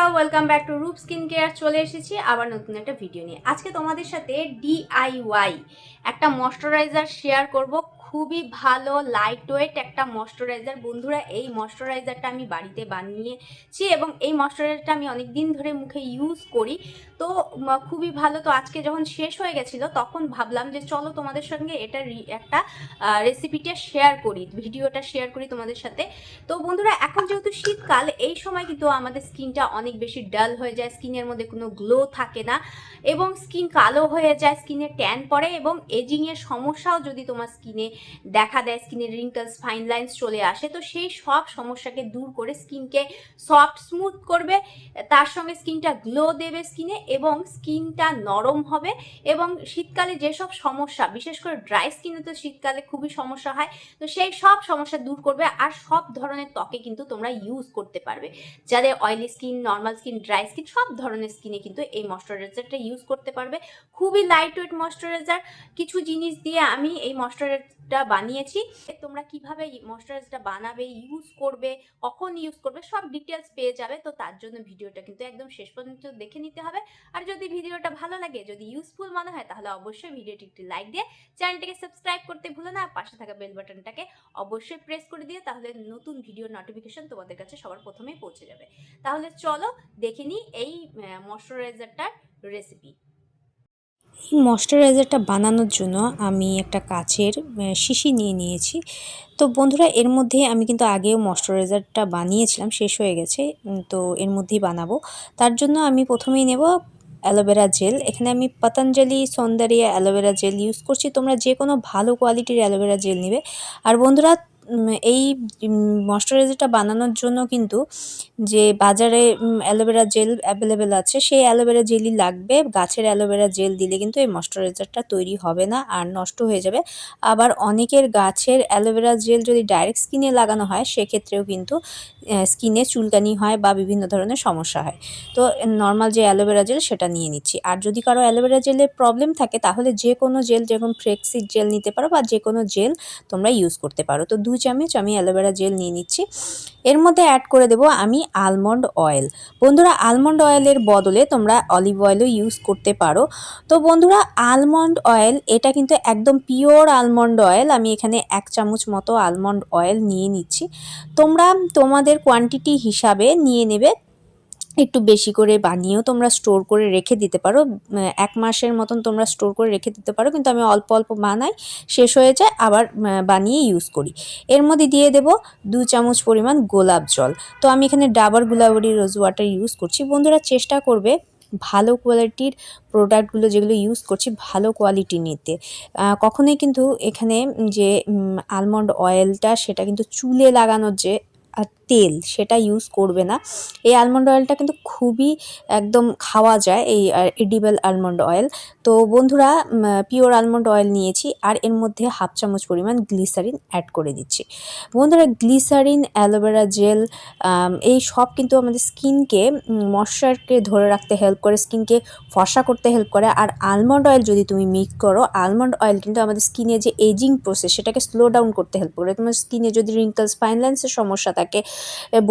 বন্ধুরা welcome back to Roop skin care চলে এসেছি আবার নতুন একটা ভিডিও নিয়ে। আজকে তোমাদের সাথে ডিআইওয়াই একটা ময়শ্চারাইজার শেয়ার করব। খুবই ভালো লাইট ওয়েট একটা ময়শ্চারাইজার বন্ধুরা, এই ময়শ্চারাইজারটা আমি বাড়িতে বানিয়েছি এবং এই ময়শ্চারাইজারটা আমি অনেক দিন ধরে মুখে ইউজ করি। তো খুবই ভালো। তো আজকে যখন শেষ হয়ে গেছিল, তখন ভাবলাম যে চলো তোমাদের সঙ্গে এটা একটা রেসিপিটা শেয়ার করি ভিডিওটা শেয়ার করি তোমাদের সাথে। তো বন্ধুরা, এখন যেহেতু শীতকাল, এই সময় কিন্তু আমাদের স্কিনটা অনেক বেশি ডাল হয়ে যায়। স্কিনের মধ্যে কোনো গ্লো থাকে না এবং স্কিন কালো হয়ে যায়, স্কিনে ট্যান পড়ে এবং এজিংয়ের সমস্যাও যদি তোমার স্কিনে দেখা দেয় স্কিনের রিঙ্কলস ফাইন লাইন্স চলে আসে। তো সেই সব সমস্যাকে দূর করে স্কিনকে সফট স্মুথ করবে। তার সঙ্গে স্কিনটা গ্লো দেবে স্কিনে এবং স্কিনটা নরম হবে এবং শীতকালে যেসব সমস্যা, বিশেষ করে ড্রাই স্কিনে তো শীতকালে খুবই সমস্যা হয়, তো সেই সব সমস্যা দূর করবে আর সব ধরনের ত্বকে কিন্তু তোমরা ইউজ করতে পারবে। যাদের oily skin normal skin dry skin সব ধরনের স্কিনে কিন্তু এই ময়শ্চারাইজারটা ইউজ করতে পারবে। খুবই লাইট ওয়েট ময়শ্চারাইজার কিছু জিনিস দিয়ে আমি এই ময়শ্চারাইজারটা বানিয়েছি। তোমরা কীভাবে ময়শ্চারাইজারটা বানাবে, ইউজ করবে, কখন ইউজ করবে, সব ডিটেলস পেয়ে যাবে। তো তার জন্য ভিডিওটা কিন্তু একদম শেষ পর্যন্ত দেখে নিতে হবে। আর যদি ভিডিওটা ভালো লাগে, যদি ইউজফুল মনে হয়, তাহলে অবশ্যই ভিডিওটি একটি লাইক দিয়ে চ্যানেলটিকে সাবস্ক্রাইব করতে ভুলো না। আর পাশে থাকা বেল বাটনটাকে অবশ্যই প্রেস করে দিয়ে তাহলে নতুন ভিডিও নোটিফিকেশন তোমাদের কাছে সবার প্রথমেই পৌঁছে যাবে। তাহলে চলো দেখে নিই এই ময়শ্চারাইজারটার রেসিপি এই ময়শ্চারাইজারটা বানানোর জন্য আমি একটা কাচের শিশি নিয়ে নিয়েছি। তো বন্ধুরা, এর মধ্যে আমি কিন্তু আগেও ময়শ্চারাইজারটা বানিয়েছিলাম, শেষ হয়ে গেছে। তো এর মধ্যেই বানাবো। তার জন্য আমি প্রথমেই নেব অ্যালোভেরা জেল। এখানে আমি পতঞ্জলি সৌন্দর্য অ্যালোভেরা জেল ইউজ করছি। তোমরা যে কোনো ভালো কোয়ালিটির অ্যালোভেরা জেল নেবে। আর বন্ধুরা এই ময়শ্চারাইজারটা বানানোর জন্য কিন্তু যে বাজারে অ্যালোভেরা জেল অ্যাভেলেবেল আছে, সেই অ্যালোভেরা জেলই লাগবে। গাছের অ্যালোভেরা জেল দিলে কিন্তু এই ময়শ্চারাইজারটা তৈরি হবে না আর নষ্ট হয়ে যাবে। আবার অনেকের গাছের অ্যালোভেরা জেল যদি ডাইরেক্ট স্কিনে লাগানো হয়, সেক্ষেত্রেও কিন্তু স্কিনে চুলকানি হয় বা বিভিন্ন ধরনের সমস্যা হয়। তো নর্মাল যে অ্যালোভেরা জেল, সেটা নিয়ে নিচ্ছি। আর যদি কারও অ্যালোভেরা জেলের প্রবলেম থাকে, তাহলে যে কোনো জেল যেরকম ফ্লেক্সিক জেল নিতে পারো বা যে কোনো জেল তোমরা ইউজ করতে পারো। তো দু চামচ আমি অ্যালোভেরা জেল নিয়ে নিচ্ছি। এর মধ্যে অ্যাড করে দেব আমি আলমন্ড অয়েল বন্ধুরা আলমন্ড অয়েলের বদলে তোমরা অলিভ অয়েলও ইউজ করতে পারো। তো বন্ধুরা আলমন্ড অয়েল এটা কিন্তু একদম পিওর আলমন্ড অয়েল আমি এখানে এক চামচ মতো আলমন্ড অয়েল নিয়ে নিচ্ছি। তোমরা তোমাদের কোয়ান্টিটি হিসাবে নিয়ে নেবে। একটু বেশি করে বানিয়েও তোমরা স্টোর করে রেখে দিতে পারো। এক মাসের মতন তোমরা স্টোর করে রেখে দিতে পারো, কিন্তু আমি অল্প অল্প বানাই, শেষ হয়ে যায়, আবার বানিয়ে ইউজ করি। এর মধ্যে দিয়ে দেব দু চামচ পরিমাণ গোলাপ জল। তো আমি এখানে ডাবার গুলাবরি রোজ ওয়াটার ইউজ করছি। বন্ধুরা, চেষ্টা করবে ভালো কোয়ালিটির প্রোডাক্টগুলো যেগুলো ইউজ করছি ভালো কোয়ালিটি নিতে। কখনোই কিন্তু এখানে যে আলমন্ড অয়েলটা সেটা কিন্তু চুলে লাগানোর যে তেল সেটা ইউজ করবে না। এই আলমন্ড অয়েলটা কিন্তু খুবই একদম খাওয়া যায়, এই এডিবেল আলমন্ড অয়েল তো বন্ধুরা পিওর আলমন্ড অয়েল নিয়েছি আর এর মধ্যে হাফ চামচ পরিমাণ গ্লিসারিন অ্যাড করে দিচ্ছি। বন্ধুরা গ্লিসারিন অ্যালোভেরা জেল এই সব কিন্তু আমাদের স্কিনকে ময়শ্চারকে ধরে রাখতে হেল্প করে, স্কিনকে ফসা করতে হেল্প করে। আর আলমন্ড অয়েল যদি তুমি মিক্স করো আলমন্ড অয়েল কিন্তু আমাদের স্কিনে যে এজিং প্রসেস সেটাকে স্লো ডাউন করতে হেল্প করে। তোমার স্কিনে যদি রিঙ্কলস ফাইনল্যান্সের সমস্যা থাকে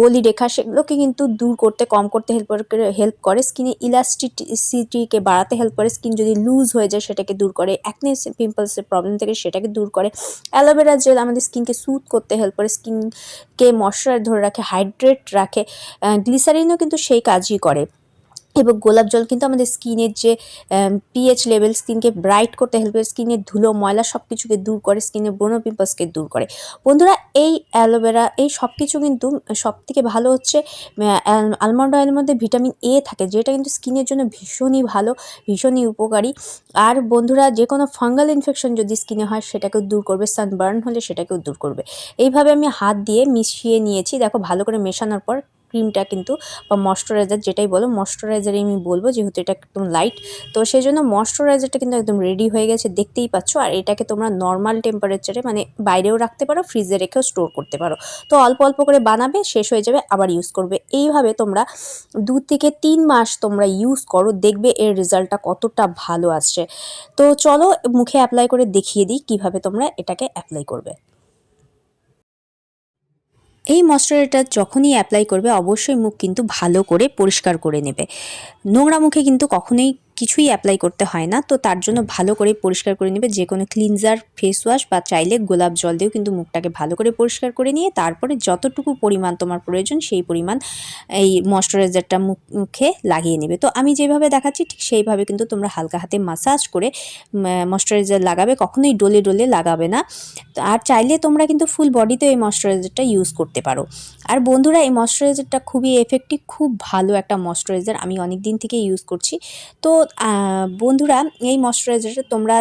বলি রেখা, সেগুলোকে কিন্তু দূর করতে, কম করতে হেল্প করে হেল্প করে স্কিনে ইলাস্টিসিটিকে বাড়াতে হেল্প করে স্কিন যদি লুজ হয়ে যায়, সেটাকে দূর করে। অ্যাকনে পিম্পলসের প্রবলেম থেকে সেটাকে দূর করে। অ্যালোভেরা জেল আমাদের স্কিনকে সুথ করতে হেল্প করে স্কিনকে ময়শ্চার ধরে রাখে হাইড্রেট রাখে। গ্লিসারিনও কিন্তু সেই কাজই করে। এবং গোলাপ জল কিন্তু আমাদের স্কিনের যে পিএইচ লেভেল স্কিনকে ব্রাইট করতে হেল্প করে স্কিনের ধুলো, ময়লা সব কিছুকে দূর করে স্কিনের ব্রণ পিম্পলসকে দূর করে। বন্ধুরা, এই অ্যালোভেরা এই সব কিছু কিন্তু সব থেকে ভালো হচ্ছে আলমন্ড অয়েলের মধ্যে ভিটামিন এ থাকে, যেটা কিন্তু স্কিনের জন্য ভীষণই ভালো, ভীষণই উপকারী। আর বন্ধুরা যে কোনো ফাঙ্গাল ইনফেকশন যদি স্কিনে হয়, সেটাকেও দূর করবে সানবার্ন হলে সেটাকেও দূর করবে। এইভাবে আমি হাত দিয়ে মিশিয়ে নিয়েছি, দেখো ভালো করে মেশানোর পর। ক্রিমটা কিন্তু বা ময়শ্চারাইজার যেটাই বলো ময়শ্চারাইজারই আমি বলব যেহেতু এটা একদম লাইট তো সেই জন্য ময়শ্চারাইজারটা কিন্তু একদম রেডি হয়ে গেছে, দেখতেই পাচ্ছ। আর এটাকে তোমরা নর্মাল টেম্পারেচারে মানে বাইরেও রাখতে পারো ফ্রিজে রেখেও স্টোর করতে পারো। তো অল্প অল্প করে বানাবে, শেষ হয়ে যাবে, আবার ইউজ করবে। এইভাবে তোমরা দু থেকে তিন মাস তোমরা ইউজ করো, দেখবে এর রেজাল্টটা কতটা ভালো আসছে। তো চলো মুখে অ্যাপ্লাই করে দেখিয়ে দিই কীভাবে তোমরা এটাকে অ্যাপ্লাই করবে। এই ময়শ্চারাইজারটা যখনই অ্যাপ্লাই করবে, অবশ্যই মুখ কিন্তু ভালো করে পরিষ্কার করে নেবে। নোংরা মুখে কিন্তু কখনোই কিছুই অ্যাপ্লাই করতে হয় না। তো তার জন্য ভালো করে পরিষ্কার করে নেবে। যে কোনো ক্লিনজার ফেস ওয়াশ বা চাইলে গোলাপ জল দিয়েও কিন্তু মুখটাকে ভালো করে পরিষ্কার করে নিয়ে তারপরে যতটুকু পরিমাণ তোমার প্রয়োজন সেই পরিমাণ এই ময়শ্চারাইজারটা মুখে লাগিয়ে নেবে। তো আমি যেভাবে দেখাচ্ছি ঠিক সেইভাবে কিন্তু তোমরা হালকা হাতে মাসাজ করে ময়শ্চারাইজার লাগাবে, কখনোই ডোলে ডোলে লাগাবে না। আর চাইলে তোমরা কিন্তু ফুল বডিতে এই ময়শ্চারাইজারটা ইউজ করতে পারো। আর বন্ধুরা, এই ময়শ্চারাইজারটা খুবই এফেক্টিভ খুব ভালো একটা ময়শ্চারাইজার আমি অনেক দিন থেকে ইউজ করছি। তো বন্ধুরা, এই ময়শ্চারাইজারটা তোমরা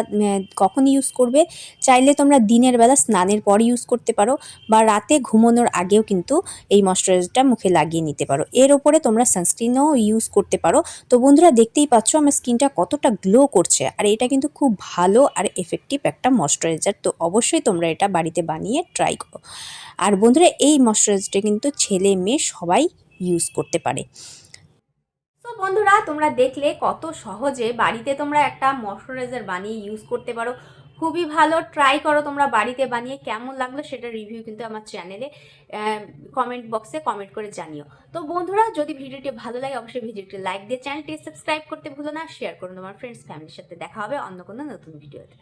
কখন ইউজ করবে? চাইলে তোমরা দিনের বেলা স্নানের পর ইউজ করতে পারো বা রাতে ঘুমানোর আগেও কিন্তু এই ময়শ্চারাইজারটা মুখে লাগিয়ে নিতে পারো। এর ওপরে তোমরা সানস্ক্রিনও ইউজ করতে পারো। তো বন্ধুরা, দেখতেই পাচ্ছ আমার স্কিনটা কতটা গ্লো করছে। আর এটা কিন্তু খুব ভালো আর এফেক্টিভ একটা ময়শ্চারাইজার তো অবশ্যই তোমরা এটা বাড়িতে বানিয়ে ট্রাই করো। আর বন্ধুরা, এই ময়শ্চারাইজারটা কিন্তু ছেলে মেয়ে সবাই ইউজ করতে পারে। বন্ধুরা, তোমরা দেখলে কত সহজে বাড়িতে তোমরা একটা ময়শ্চারাইজার বানিয়ে ইউজ করতে পারো। খুবই ভালো ট্রাই করো তোমরা বাড়িতে বানিয়ে, কেমন লাগল সেটা রিভিউ কিন্তু আমার চ্যানেলে কমেন্ট বক্সে কমেন্ট করে জানিও। তো বন্ধুরা, যদি ভিডিওটি ভালো লাগে, অবশ্যই ভিডিওটি লাইক দিয়ে চ্যানেলটি সাবস্ক্রাইব করতে ভুলো না শেয়ার করুন তোমার ফ্রেন্ডস ফ্যামিলির সাথে দেখা হবে অন্য কোনো নতুন ভিডিওতে